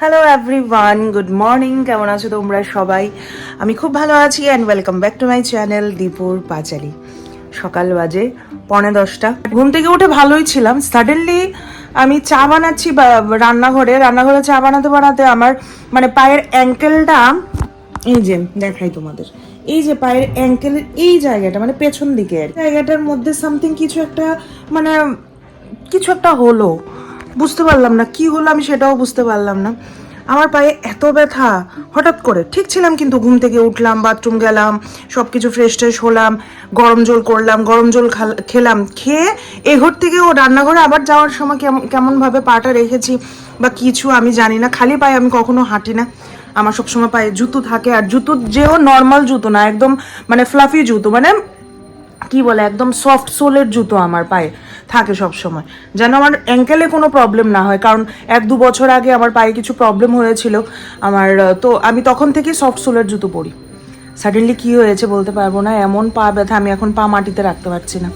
Hello everyone good morning কেমন আছো তোমরা সবাই? আমি খুব ভালো আছি and welcome back to my channel দীপুর পাঁচালি সকাল বাজে, পৌনে দশটা। ঘুম থেকে উঠে ভালোই ছিলাম। সাডেনলি আমি চা বানাচ্ছি রান্নাঘরে। রান্নাঘরে চা বানাতে বানাতে আমার মানে পায়ের অ্যাঙ্কেলটা এই যে, দেখাই তোমাদের। এই যে পায়ের অ্যাঙ্কেলের এই জায়গাটা মানে পেছন দিকে জায়গাটার মধ্যে সামথিং কিছু একটা মানে কিছু একটা হলো। বুঝতে পারলাম না, কি হলো আমি সেটাও বুঝতে পারলাম না। আমার পায়ে এত ব্যথা, হঠাৎ করে, ঠিক ছিলাম কিন্তু ঘুম থেকে উঠলাম, বাথরুম গেলাম সব কিছু ফ্রেশ ট্রেশ হলাম, গরম জল করলাম, গরম জল খাল- খেলাম, খেয়ে এই ঘর থেকে ও রান্নাঘরে আবার যাওয়ার সময় কেমন কেমনভাবে পাটা রেখেছি বা কিছু আমি জানি না, খালি পায়ে আমি কখনো হাঁটি না। আমার সবসময় পায়ে জুতো থাকে আর জুতো যেও নর্মাল জুতো না, একদম মানে ফ্লাফি জুতো মানে কি বলে, একদম সফট সোলের জুতো আমার পায়ে। থাকে সব সময় যেন আমার অ্যাঙ্কেলে কোনো প্রবলেম না হয়। কারণ এক দু বছর আগে আমার পায়ে কিছু প্রবলেম হয়েছিল। আমার তো আমি তখন থেকে সফট সোলের জুতো পরি। সাডেনলি কি হয়েছে বলতে পারব না। এমন পা ব্যথা আমি এখন পা মাটিতে রাখতে পারছি না।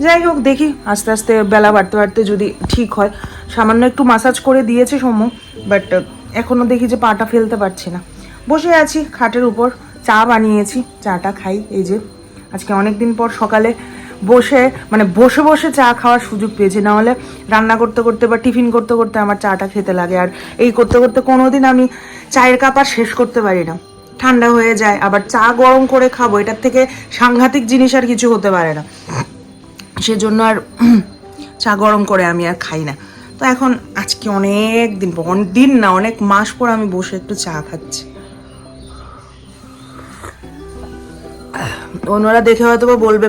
যাই হোক, দেখি আস্তে আস্তে বেলা বাড়তে বাড়তে যদি ঠিক হয়। সামান্য একটু মাসাজ করে দিয়েছে সৌম্য বাট এখনও দেখি যে পাটা ফেলতে পারছি না। বসে আছি খাটের উপর। চা বানিয়েছি। চাটা খাই। এই যে, আজকে অনেক দিন পর সকালে বসে মানে বসে বসে চা খাওয়ার সুযোগ পেয়েছি। না হলে রান্না করতে করতে বা টিফিন করতে করতে আমার চাটা খেতে লাগে। আর এই করতে করতে কোনোদিন আমি চায়ের কাপ আর শেষ করতে পারি না। ঠান্ডা হয়ে যায়, আবার চা গরম করে খাব, এটার থেকে সাংঘাতিক জিনিস আর কিছু হতে পারে না। সেজন্য আর চা গরম করে আমি আর খাই না। তো এখন আজকে অনেক দিন অনেক দিন না, অনেক মাস পর আমি বসে একটু চা খাচ্ছি। অন্যরা দেখে হয়তো বলবে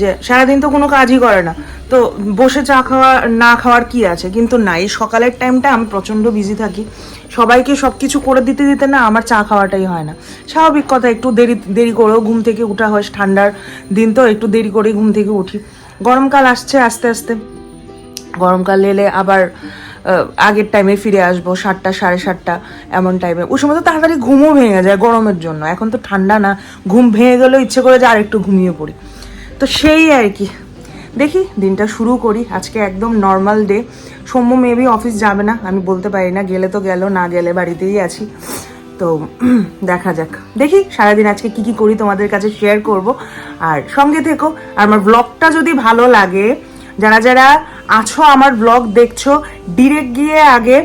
যে সারাদিন তো কোনো কাজই করে না। তো বসে চা খাওয়া, না খাওয়ার কি আছে? কিন্তু না, এই সকালের টাইমটা আমি প্রচণ্ড বিজি থাকি। সবাইকে সব কিছু করে দিতে দিতে না আমার চা খাওয়াটাই হয় না। স্বাভাবিক কথা, একটু দেরি দেরি করেও ঘুম থেকে উঠা হয়। ঠান্ডার দিন তো একটু দেরি করেই ঘুম থেকে উঠি। গরমকাল আসছে আস্তে আস্তে। গরমকাল এলে আবার আগের টাইমে ফিরে আসব সাতটা, সাড়ে সাতটা, এমন টাইমে ওই সময় তো তাড়াতাড়ি ঘুমও ভেঙে যায় গরমের জন্য। এখন তো ঠান্ডা না। ঘুম ভেঙে গেলেও ইচ্ছে করে যে আরেকটু ঘুমিয়ে পড়ি। তো সেই আর কি। দেখি, দিনটা শুরু করি। আজকে একদম normal day Soumya maybe office যাবে না, আমি বলতে পারি না, গেলে তো গেল, না গেলে বাড়িতেই আছি। তো দেখা যাক। দেখি, সারাদিন আজকে কি কি করি তোমাদের কাছে শেয়ার করব। আর সঙ্গে থেকো আর আমার ব্লগটা যদি ভালো লাগে, যারা যারা আছো আমার ব্লগ দেখছ ডিরেক্ট গিয়ে আগে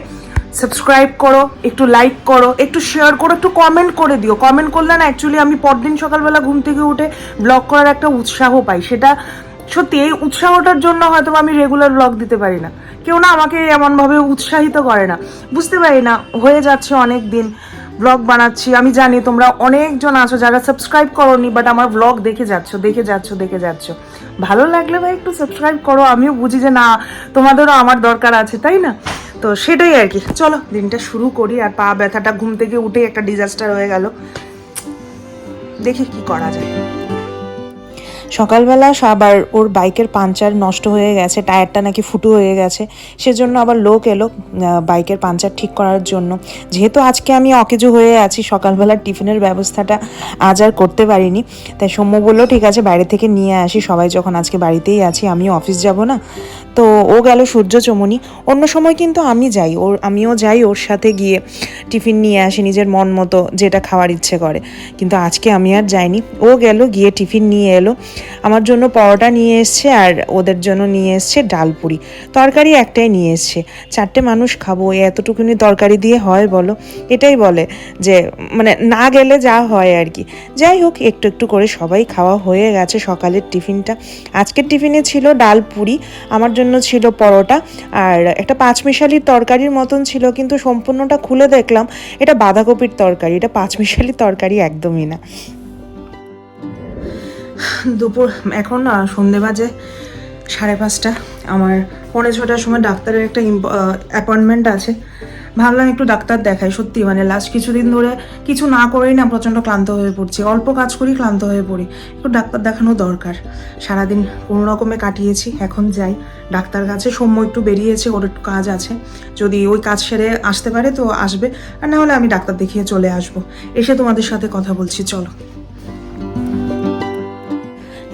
সাবস্ক্রাইব করো, একটু লাইক করো, একটু শেয়ার করো, একটু কমেন্ট করে দিও। কমেন্ট করলে না অ্যাকচুয়ালি আমি পরদিন সকালবেলা ঘুম থেকে উঠে ব্লগ করার একটা উৎসাহ পাই। সেটা সত্যি, এই উৎসাহটার জন্য হয়তো আমি রেগুলার ব্লগ দিতে পারি না। কেউ না আমাকে এমনভাবে উৎসাহিত করে না। বুঝতে পারি না, হয়ে যাচ্ছে অনেক দিন ব্লগ বানাচ্ছি। আমি জানি তোমরা অনেকজন আছো যারা সাবস্ক্রাইব করোনি বাট আমার ব্লগ দেখে যাচ্ছ দেখে যাচ্ছ দেখে যাচ্ছ। ভালো লাগলে ভাই একটু সাবস্ক্রাইব করো, আমিও বুঝি যে না, তোমাদেরও আমার দরকার আছে, তাই না? তো সেটাই আর কি। চলো, দিনটা শুরু করি আর পা ব্যথাটা ঘুম থেকে উঠে একটা ডিজাস্টার হয়ে গেল। দেখি কি করা যায়। সকালবেলা আবার ওর বাইকের পাঞ্চার নষ্ট হয়ে গেছে, টায়ারটা নাকি ফুটো হয়ে গেছে, সেজন্য আবার লোক এলো বাইকের পাঞ্চার ঠিক করার জন্য। যেহেতু আজকে আমি অকেজো হয়ে আছি, সকালবেলা টিফিনের ব্যবস্থাটা আজ আর করতে পারিনি, তাই সৌম্য বলল, ঠিক আছে, বাইরে থেকে নিয়ে আসি, সবাই যখন আজকে বাড়িতেই আছি, আমিও অফিস যাব না? তো ও গেল সূর্য চমনি অন্য সময় কিন্তু আমি যাই, ওর, আমিও যাই ওর সাথে গিয়ে টিফিন নিয়ে আসি নিজের মন মতো, যেটা খাওয়ার ইচ্ছে করে। কিন্তু আজকে আমি আর যাইনি। ও গেল, গিয়ে টিফিন নিয়ে এলো। আমার জন্য পরোটা নিয়ে এসছে আর ওদের জন্য নিয়ে এসছে ডাল পুরি তরকারি একটাই নিয়ে এসছে। চারটে মানুষ খাব এতটুকুনি তরকারি দিয়ে হয় বলো? এটাই বলে যে মানে না গেলে যা হয় আর কি। যাই হোক, একটু একটু করে সবাই খাওয়া হয়ে গেছে সকালের টিফিনটা। আজকের টিফিনে ছিল ডাল পুরি আমার জন্য ছিল পরোটা আর একটা পাঁচমিশালির তরকারির মতন ছিল, কিন্তু সম্পূর্ণটা খুলে দেখলাম, এটা বাঁধাকপির তরকারি, এটা পাঁচমিশালি তরকারি একদমই না। দুপুর, এখন না সন্ধে বাজে, সাড়ে পাঁচটা। আমার পৌনে ছটার সময় ডাক্তারের একটা অ্যাপয়েন্টমেন্ট আছে। ভাবলাম একটু ডাক্তার দেখাই, সত্যি মানে লাস্ট কিছুদিন ধরে কিছু না করেই না প্রচণ্ড ক্লান্ত হয়ে পড়ছি। অল্প কাজ করি, ক্লান্ত হয়ে পড়ি। একটু ডাক্তার দেখানো দরকার। সারাদিন কোনো রকমে কাটিয়েছি, এখন যাই। ডাক্তার কাছে সময় একটু বেরিয়েছে, ওর একটু কাজ আছে। যদি ওই কাজ সেরে আসতে পারে তো আসবে, আর না হলে আমি ডাক্তার দেখিয়ে চলে আসব। এসে তোমাদের সাথে কথা বলছি, চলো।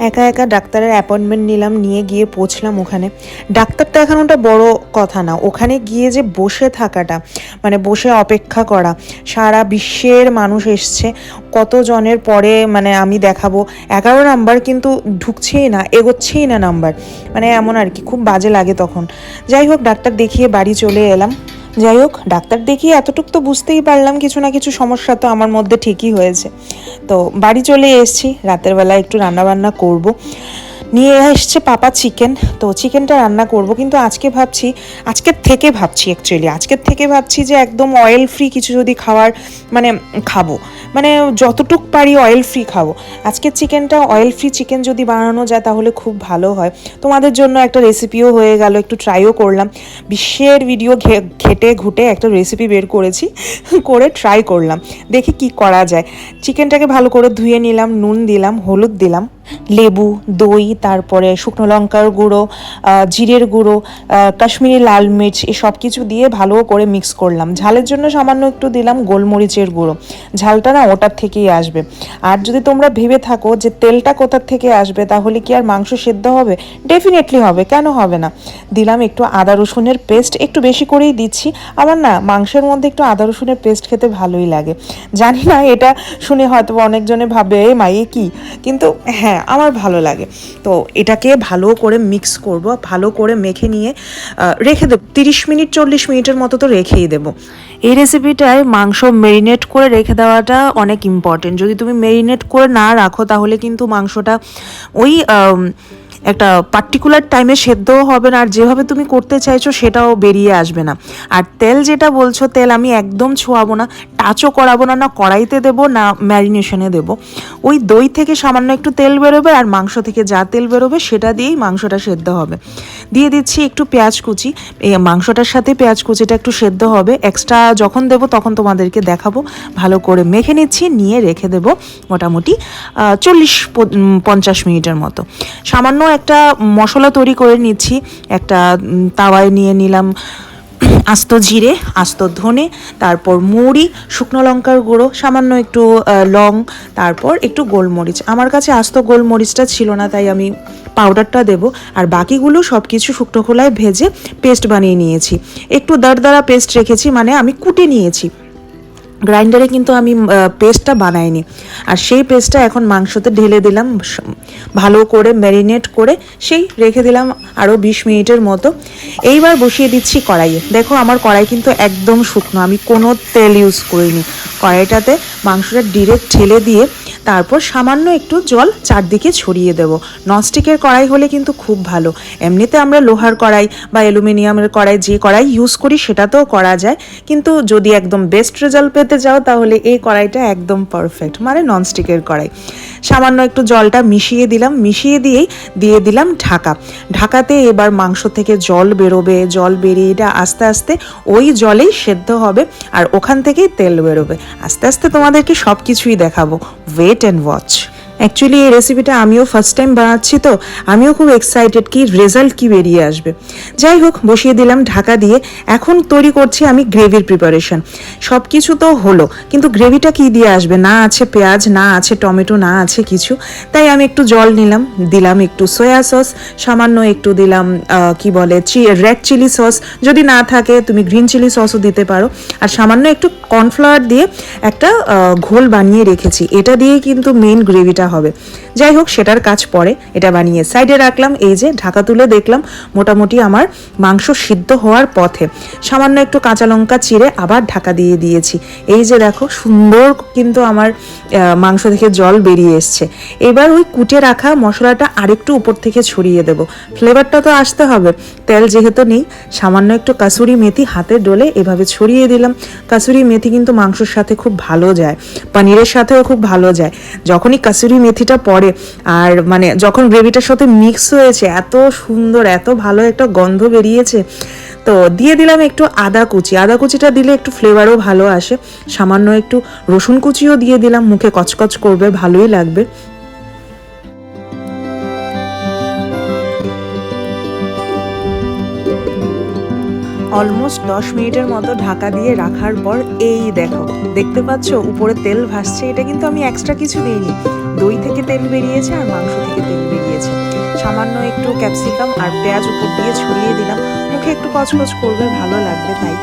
একা একা ডাক্তারের অ্যাপয়েন্টমেন্ট নিলাম, নিয়ে গিয়ে পৌঁছলাম ওখানে। ডাক্তার তো এখন ওটা বড় কথা না, ওখানে গিয়ে যে বসে থাকাটা মানে বসে অপেক্ষা করা, সারা বিশ্বের মানুষ এসছে, কতজনের পরে মানে আমি দেখাবো, এগারো নাম্বার কিন্তু ঢুকছেই না, এগোচ্ছেই না নাম্বার মানে এমন আর কি, খুব বাজে লাগে তখন। যাই হোক, ডাক্তার দেখিয়ে বাড়ি চলে এলাম। যাই হোক, ডাক্তার দেখিয়ে এতটুকু তো বুঝতেই পারলাম কিছু না কিছু সমস্যা তো আমার মধ্যে ঠিকই হয়েছে। তো বাড়ি চলে এসেছি, রাতের বেলা একটু রান্নাবান্না করব। নিয়ে এসছে পাপা চিকেন তো চিকেনটা রান্না করব, কিন্তু আজকে ভাবছি আজকের থেকে ভাবছি অ্যাকচুয়ালি আজকের থেকে ভাবছি যে একদম অয়েল ফ্রি কিছু যদি খাওয়ার মানে খাব। মানে যতটুক পারি অয়েল ফ্রি খাব। আজকের চিকেনটা অয়েল ফ্রি চিকেন যদি বানানো যায় তাহলে খুব ভালো হয়। তোমাদের জন্য একটা রেসিপিও হয়ে গেল, একটু ট্রাইও করলাম। বিশ্বের ভিডিও ঘেটে ঘুটে একটা রেসিপি বের করেছি, করে ট্রাই করলাম। দেখি কি করা যায়। চিকেনটাকে ভালো করে ধুয়ে নিলাম, নুন দিলাম, হলুদ দিলাম। লেবু, দই, তারপরে শুকনো লঙ্কার গুঁড়ো জিরের গুঁড়ো কাশ্মীরি লাল মির্চ, এই সব কিছু দিয়ে ভালো করে মিক্স করলাম। ঝালের জন্য সামান্য একটু দিলাম গোলমরিচের গুঁড়ো। ঝালটা না ওটার থেকেই আসবে। আর যদি তোমরা ভেবে থাকো যে তেলটা কোথার থেকে আসবে, তাহলে কি আর মাংস সেদ্ধ হবে? ডেফিনেটলি হবে। কেন হবে না? দিলাম একটু আদা রসুনের পেস্ট একটু বেশি করেই দিচ্ছি। আমার না, মাংসের মধ্যে একটু আদা রসুনের পেস্ট খেতে ভালোই লাগে। জানি না, এটা শুনে হয়তো অনেকজনে ভাবে, এ মাই এ কি? কিন্তু হ্যাঁ আমার ভালো লাগে। তো এটাকে ভালো করে মিক্স করব, ভালো করে মেখে নিয়ে রেখে দেবো। তিরিশ মিনিট, চল্লিশ মিনিটের মতো তো রেখেই দেবো। এই রেসিপিটায় মাংস মেরিনেট করে রেখে দেওয়াটা অনেক ইম্পর্টেন্ট যদি তুমি মেরিনেট করে না রাখো, তাহলে কিন্তু মাংসটা ওই একটা পার্টিকুলার টাইমে সেদ্ধও হবে না, আর যেভাবে তুমি করতে চাইছো সেটাও বেরিয়ে আসবে না। আর তেল যেটা বলছো, তেল আমি একদম ছোঁয়াবো না টাচও করাবো না না কড়াইতে দেবো, না ম্যারিনেশনে দেবো। ওই দই থেকে সামান্য একটু তেল বেরোবে, আর মাংস থেকে যা তেল বেরোবে, সেটা দিয়েই মাংসটা সেদ্ধ হবে। দিয়ে দিচ্ছি একটু পেঁয়াজ কুচি। এই মাংসটার সাথে পেঁয়াজ কুচিটা একটু সেদ্ধ হবে। এক্সট্রা যখন দেবো তখন তোমাদেরকে দেখাবো। ভালো করে মেখে নিচ্ছি, নিয়ে রেখে দেবো মোটামুটি চল্লিশ পঞ্চাশ মিনিটের মতো। সামান্য একটা মশলা তৈরি করে নিচ্ছি। একটা তাওয়ায় নিয়ে নিলাম আস্ত জিরে, আস্ত ধনে, তারপর মুড়ি, শুকনো লঙ্কার গুঁড়ো, সামান্য একটু লং, তারপর একটু গোলমরিচ। আমার কাছে আস্ত গোলমরিচটা ছিল না, তাই আমি পাউডারটা দেব আর বাকিগুলো সব কিছু শুকনো খোলায় ভেজে পেস্ট বানিয়ে নিয়েছি। একটু দাঁড় পেস্ট রেখেছি মানে আমি কুটে নিয়েছি। গ্রাইন্ডারে কিন্তু আমি পেস্টটা বানাইনি। আর সেই পেস্টটা এখন মাংসতে ঢেলে দিলাম ভালো করে ম্যারিনেট করে সেই রেখে দিলাম আরও বিশ মিনিটের মতো। এইবার বসিয়ে দিচ্ছি কড়াইয়ে। দেখো আমার কড়াই কিন্তু একদম শুকনো, আমি কোনো তেল ইউজ করিনি। কড়াইটাতে মাংসটা ডিরেক্ট ঢেলে দিয়ে তারপর সামান্য একটু জল চারদিকে ছড়িয়ে দেব। ননস্টিকের কড়াই হলে কিন্তু খুব ভালো। এমনিতে আমরা লোহার কড়াই বা অ্যালুমিনিয়ামের কড়াই যে কড়াই ইউজ করি সেটাতেও করা যায়। কিন্তু যদি একদম বেস্ট রেজাল্ট পেতে চাও তাহলে এই কড়াইটা একদম পারফেক্ট মানে ননস্টিকের কড়াই। সামান্য একটু জলটা মিশিয়ে দিলাম, মিশিয়ে দিয়েই দিয়ে দিলাম ঢাকা। ঢাকাতে এবার মাংস থেকে জল বেরোবে, জল বেরিয়ে এটা আস্তে আস্তে ওই জলেই সেদ্ধ হবে আর ওখান থেকেই তেল বেরোবে। আস্তে আস্তে তোমাদেরকে সব কিছুই দেখাবো। ওয়েট অ্যান্ড ওয়াচ অ্যাকচুয়ালি এই রেসিপিটা আমিও ফার্স্ট টাইম বানাচ্ছি তো, আমিও খুব এক্সাইটেড কি রেজাল্ট কি বেরিয়ে আসবে। যাই হোক, বসিয়ে দিলাম ঢাকা দিয়ে। এখন তৈরি করছি আমি গ্রেভির প্রিপারেশন সব কিছু তো হলো, কিন্তু গ্রেভিটা কি দিয়ে আসবে? না আছে পেঁয়াজ, না আছে টমেটো, না আছে কিছু। তাই আমি একটু জল নিলাম, দিলাম একটু সয়া সস সামান্য একটু দিলাম কি বলে, চি রেড চিলি সস যদি না থাকে, তুমি গ্রিন চিলি সসও দিতে পারো। আর সামান্য একটু কর্নফ্লাওয়ার দিয়ে একটা ঘোল বানিয়ে রেখেছি। এটা দিয়ে কিন্তু মেন গ্রেভিটা হবে। যাই হোক, সেটার কাজ পরে এটা বানিয়ে সাইডে রাখলাম। এই যে ঢাকা তুলে দেখলাম, মোটামুটি আমার মাংস সিদ্ধ হওয়ার পথে। সামান্য একটু কাঁচা লঙ্কা চিড়ে আবার ঢাকা দিয়ে দিয়েছি। এই যে দেখো, সুন্দর কিন্তু আমার মাংস থেকে জল বেরিয়ে এসছে। এবার ওই কুটে রাখা মশলাটা আরেকটু উপর থেকে ছড়িয়ে দেব। ফ্লেভারটা তো আসতে হবে। তেল যেহেতু নেই, সামান্য একটু কাসুরি মেথি হাতে ডলে এভাবে ছড়িয়ে দিলাম। কাসুরি মেথি কিন্তু মাংসের সাথে খুব ভালো যায়, পনিরের সাথেও খুব ভালো যায়। যখনই কাসুরি মেথিটা পড়ে আর মানে যখন গ্রেভিটার সাথে মিক্স হয়েছে, এত সুন্দর, এত ভালো একটা গন্ধ বেরিয়েছে। তো দিয়ে দিলাম একটু আদা কুচি। আদা কুচিটা দিলে একটু ফ্লেভারও ভালো আসে। সামান্য একটু রসুন কুচিও দিয়ে দিলাম। মুখে কচকচ করবে, ভালোই লাগবে। অলমোস্ট দশ মিনিটের মতো ঢাকা দিয়ে রাখার পর, এই দেখো, দেখতে পাচ্ছ? উপরে তেল ভাসছে। এটা কিন্তু আমি এক্সট্রা কিছু দিইনি। দই থেকে তেল বেরিয়েছে আর মাংস থেকে তেল বেরিয়েছে। সামান্য একটু ক্যাপসিকাম আর পেঁয়াজ উপর দিয়ে ছড়িয়ে দিলাম। মুখে একটু কচকচ করবে, ভালো লাগবে তাই।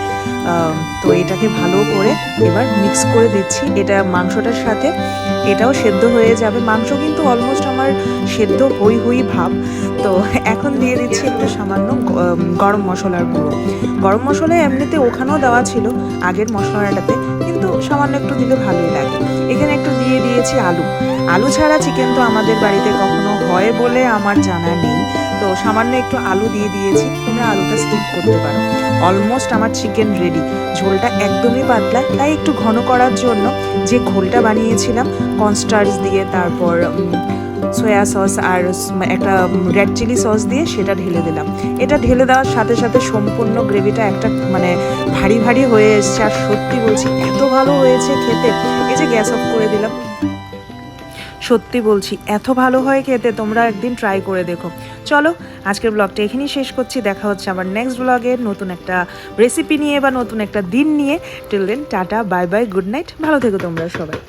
তো এটাকে ভালো করে এবার মিক্স করে দিচ্ছি। এটা মাংসটার সাথে এটাও সেদ্ধ হয়ে যাবে। মাংস কিন্তু অলমোস্ট আমার সেদ্ধ হই হই ভাব। তো এখন দিয়ে দিচ্ছি একটু সামান্য গরম মশলার গুঁড়ো। গরম মশলা এমনিতে ওখানেও দেওয়া ছিল, আগের মশলাটাতে। কিন্তু সামান্য একটু দিলে ভালোই লাগে। এখানে একটু দিয়ে দিয়েছি আলু। আলু ছাড়া চিকেন তো আমাদের বাড়িতে কখনো হয় বলে আমার জানা নেই। তো সামান্য একটু আলু দিয়ে দিয়েছি, তোমরা আলুটা স্কিপ করতে পারো। অলমোস্ট আমার চিকেন রেডি ঝোলটা একদমই পাতলা, তাই একটু ঘন করার জন্য যে ঘোলটা বানিয়েছিলাম কনস্টার্স দিয়ে, তারপর সয়া সস আর একটা রেড চিলি সস দিয়ে সেটা ঢেলে দিলাম। এটা ঢেলে দেওয়ার সাথে সাথে সম্পূর্ণ গ্রেভিটা একটা মানে ভারী ভারী হয়ে এসছে। আর সত্যি বলছি, এত ভালো হয়েছে খেতে। এই যে গ্যাস অফ করে দিলাম। সত্যি বলছি, এত ভালো হয় খেতে। তোমরা একদিন ট্রাই করে দেখো। চলো, আজকের ব্লগটা এখানেই শেষ করছি। দেখা হচ্ছে আবার নেক্সট ব্লগে নতুন একটা রেসিপি নিয়ে বা নতুন একটা দিন নিয়ে। Till then tata bye bye good night ভালো থেকো তোমরা সবাই।